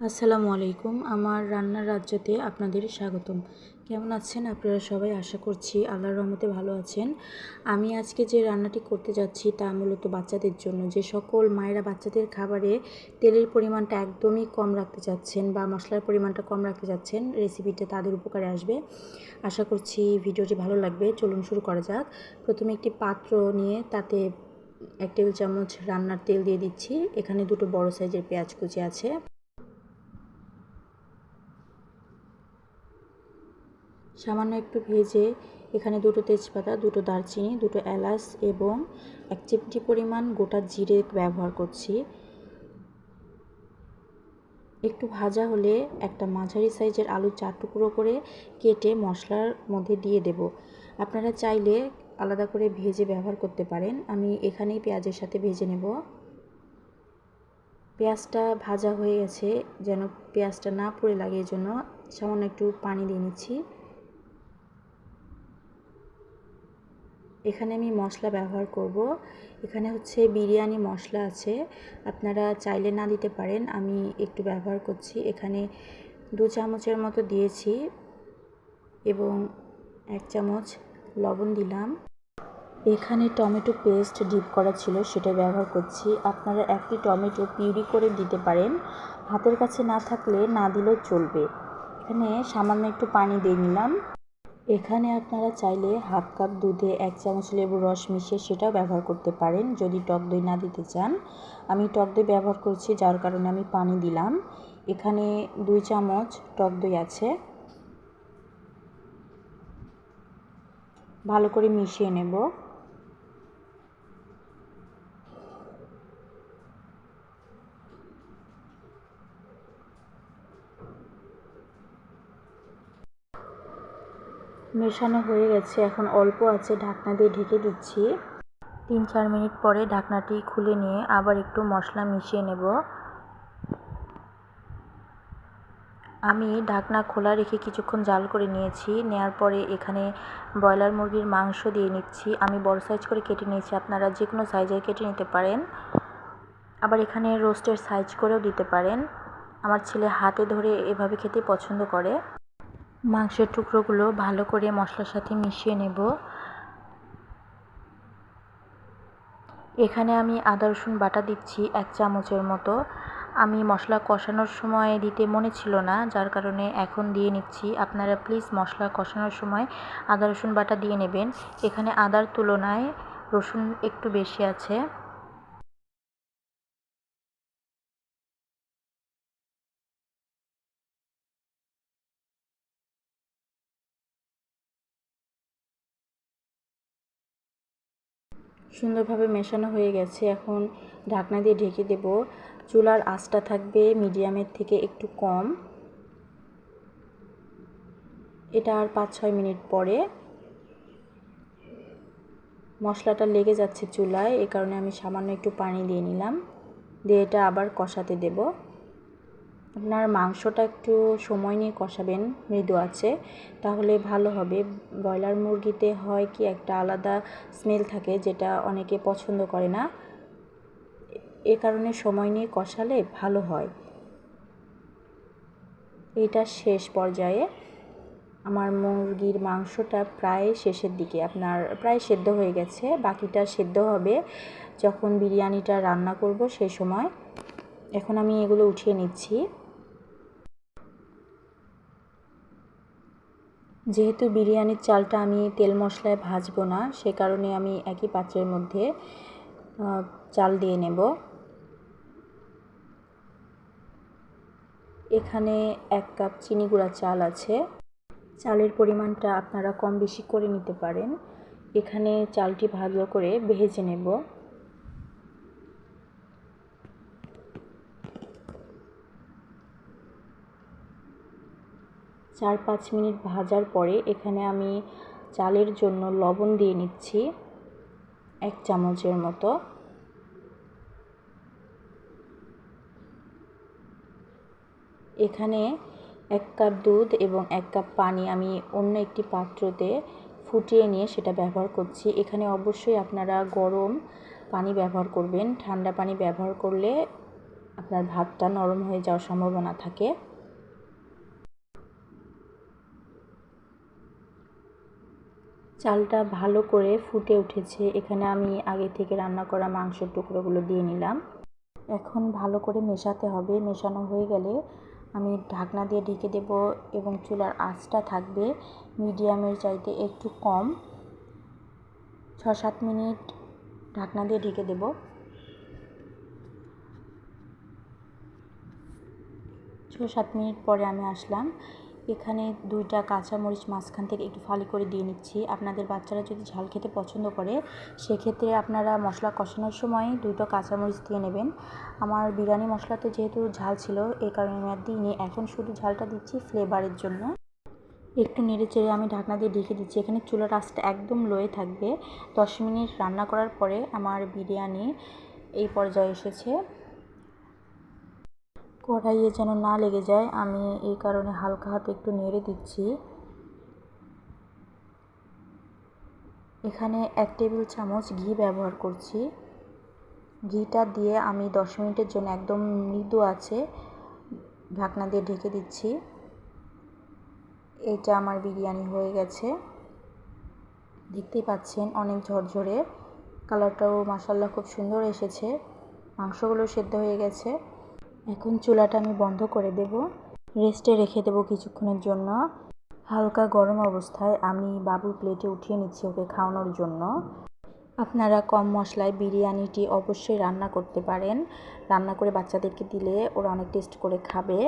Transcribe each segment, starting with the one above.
আসসালামু আলাইকুম। আমার রান্নার রাজ্যতে আপনাদের স্বাগতম। কেমন আছেন আপনারা সবাই? আশা করছি আল্লাহর রহমতে ভালো আছেন। আমি আজকে যে রান্নাটি করতে যাচ্ছি তা মূলত বাচ্চাদের জন্য। যে সকল মায়েরা বাচ্চাদের খাবারে তেলের পরিমাণটা একদমই কম রাখতে চাচ্ছেন বা মশলার পরিমাণটা কম রাখতে চাচ্ছেন রেসিপিটা তাদের উপকারে আসবে। আশা করছি ভিডিওটি ভালো লাগবে। চলুন শুরু করা যাক। প্রথমে একটি পাত্র নিয়ে তাতে এক টেবিল চামচ রান্নার তেল দিয়ে দিচ্ছি। এখানে দুটো বড় সাইজের পেঁয়াজ কুচি আছে। সামান্য একটু ভেজে এখানে দুটো তেজপাতা, দুটো দারচিনি, দুটো এলাচ এবং এক চিমটি পরিমাণ গোটা জিরে ব্যবহার করছি। একটু ভাজা হলে একটা মাঝারি সাইজের আলু চার টুকরো করে কেটে মশলার মধ্যে দিয়ে দেব। আপনারা চাইলে আলাদা করে ভেজে ব্যবহার করতে পারেন। আমি এখানেই পেঁয়াজের সাথে ভেজে নেব। পেঁয়াজটা ভাজা হয়ে গেছে, যেন পেঁয়াজটা না পুড়ে লাগে এই জন্য সামান্য একটু পানি দিয়ে নিচ্ছি। এখানে আমি মশলা ব্যবহার করব। এখানে হচ্ছে বিরিয়ানি মশলা আছে। আপনারা চাইলে না দিতে পারেন, আমি একটু ব্যবহার করছি। এখানে দু চামচের মতো দিয়েছি এবং এক চামচ লবণ দিলাম। এখানে টমেটো পেস্ট ডিপ করা ছিল, সেটা ব্যবহার করছি। আপনারা একটি টমেটো পিউরি করে দিতে পারেন। হাতের কাছে না থাকলে না দিলেও চলবে। এখানে সামান্য একটু পানি দিয়ে নিলাম। এখানে আপনারা চাইলে হাফ কাপ দুধে এক চামচ লেবুর রস মিশিয়ে সেটাও ব্যবহার করতে পারেন যদি টক দই না দিতে চান। আমি টক দই ব্যবহার করছি যার কারণে আমি পানি দিলাম। এখানে দুই চামচ টক দই আছে। ভালো করে মিশিয়ে নেব। মেশানো হয়ে গেছে। এখন অল্প আছে, ঢাকনা দিয়ে ঢেকে দিচ্ছি। তিন, চার মিনিট পরে ঢাকনাটি খুলে নিয়ে আবার একটু মশলা মিশিয়ে নেব। আমি ঢাকনা খোলা রেখে কিছুক্ষণ জাল করে নিয়েছি। নেয়ার পরে এখানে ব্রয়লার মুরগির মাংস দিয়ে নিচ্ছি। আমি বড় সাইজ করে কেটে নিয়েছি। আপনারা যে কোনো সাইজের কেটে নিতে পারেন। আবার এখানে রোস্টের সাইজ করেও দিতে পারেন। আমার ছেলে হাতে ধরে এভাবে খেতে পছন্দ করে। মাংসের টুকরোগুলো ভালো করে মশলার সাথে মিশিয়ে নেব। এখানে আমি আদা, রসুন বাটা দিচ্ছি এক চামচের মতো। আমি মশলা কষানোর সময় দিতে মনে ছিল না, যার কারণে এখন দিয়ে নিচ্ছি। আপনারা প্লিজ মশলা কষানোর সময় আদা, রসুন বাটা দিয়ে নেবেন। এখানে আদার তুলনায় রসুন একটু বেশি আছে। সুন্দরভাবে মেশানো হয়ে গেছে। এখন ঢাকনা দিয়ে ঢেকে দেব। চুলার আঁচটা থাকবে মিডিয়ামের থেকে একটু কম। এটা আর পাঁচ ছয় মিনিট পরে। মশলাটা লেগে যাচ্ছে চুলায়, এ কারণে আমি সামান্য একটু পানি দিয়ে নিলাম। দিয়ে এটা আবার কষাতে দেবো। আপনার মাংসটা একটু সময় নিয়ে কষাবেন, মৃদু আছে, তাহলে ভালো হবে। ব্রয়লার মুরগিতে হয় কি একটা আলাদা স্মেল থাকে যেটা অনেকে পছন্দ করে না। এ কারণে সময় নিয়ে কষালে ভালো হয়। এটা শেষ পর্যায়ে। আমার মুরগির মাংসটা প্রায় শেষের দিকে, আপনার প্রায় সেদ্ধ হয়ে গেছে, বাকিটা সেদ্ধ হবে যখন বিরিয়ানিটা রান্না করব সেই সময়। এখন আমি এগুলো উঠিয়ে নিচ্ছি। যেহেতু বিরিয়ানির চালটা আমি তেল মশলায় ভাজবো না, সে কারণে আমি একই পাত্রের মধ্যে চাল দিয়ে নেব। এখানে এক কাপ চিনি গুঁড়া চাল আছে। চালের পরিমাণটা আপনারা কম বেশি করে নিতে পারেন। এখানে চালটি ভালো করে ভেজে নেব। চার পাঁচ মিনিট ভাজার পরে এখানে আমি চালের জন্য লবণ দিয়ে নিচ্ছি এক চামচের মতো। এখানে এক কাপ দুধ এবং এক কাপ পানি আমি অন্য একটি পাত্রতে ফুটিয়ে নিয়ে সেটা ব্যবহার করছি। এখানে অবশ্যই আপনারা গরম পানি ব্যবহার করবেন। ঠান্ডা পানি ব্যবহার করলে আপনার ভাতটা নরম হয়ে যাওয়ার সম্ভাবনা থাকে। চালটা ভালো করে ফুটে উঠেছে। এখানে আমি আগে থেকে রান্না করা মাংসের টুকরোগুলো দিয়ে নিলাম। এখন ভালো করে মেশাতে হবে। মেশানো হয়ে গেলে আমি ঢাকনা দিয়ে ঢেকে দেব এবং চুলার আঁচটা থাকবে মিডিয়ামের চাইতে একটু কম। ছ সাত মিনিট ঢাকনা দিয়ে ঢেকে দেব। ছ সাত মিনিট পরে আমি আসলাম। এখানে দুইটা কাঁচামরিচ মাঝখান থেকে একটু ফালি করে দিয়ে নিচ্ছি। আপনাদের বাচ্চারা যদি ঝাল খেতে পছন্দ করে, সেক্ষেত্রে আপনারা মশলা কষানোর সময় দুটো কাঁচামরিচ দিয়ে নেবেন। আমার বিরিয়ানি মশলাতে যেহেতু ঝাল ছিল এই কারণে আমি আর এখন শুধু ঝালটা দিচ্ছি ফ্লেভারের জন্য। একটু নেড়ে চেড়ে আমি ঢাকনা দিয়ে ঢেকে দিচ্ছি। এখানে চুলার আঁচটা একদম লোয়ে থাকবে। দশ মিনিট রান্না করার পরে আমার বিরিয়ানি এই পর্যায়ে এসেছে। কড়াইয়ে যেন না লেগে যায়, আমি এই কারণে হালকা হাতে একটু নেড়ে দিচ্ছি। এখানে এক টেবিল চামচ ঘি ব্যবহার করছি। ঘিটা দিয়ে আমি দশ মিনিটের জন্য একদম মৃদু আছে, ঢাকনা দিয়ে ঢেকে দিচ্ছি। এটা আমার বিরিয়ানি হয়ে গেছে। দেখতেই পাচ্ছেন অনেক ঝরঝরে। কালারটাও মাসাল্লাহ খুব সুন্দর এসেছে। মাংসগুলো সেদ্ধ হয়ে গেছে। এখন চুলাটা আমি বন্ধ করে দেব। রেস্টে রেখে দেবো কিছুক্ষণের জন্য। হালকা গরম অবস্থায় আমি বাবুর প্লেটে উঠিয়ে নিচ্ছি ওকে খাওয়ানোর জন্য। আপনারা কম মশলায় বিরিয়ানিটি অবশ্যই রান্না করতে পারেন। রান্না করে বাচ্চাদেরকে দিলে ওরা অনেক টেস্ট করে খাবে।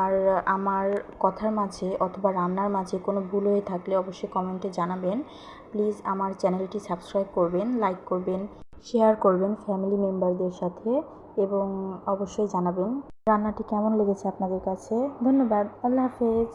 আর আমার কথার মাঝে অথবা রান্নার মাঝে কোনো ভুল হয়ে থাকলে অবশ্যই কমেন্টে জানাবেন। প্লিজ আমার চ্যানেলটি সাবস্ক্রাইব করবেন লাইক করবেন। শেয়ার করবেন ফ্যামিলি মেম্বারদের সাথে এবং অবশ্যই জানাবেন। রান্নাটি কেমন লেগেছে আপনাদের কাছে? ধন্যবাদ। আল্লাহ হাফেজ।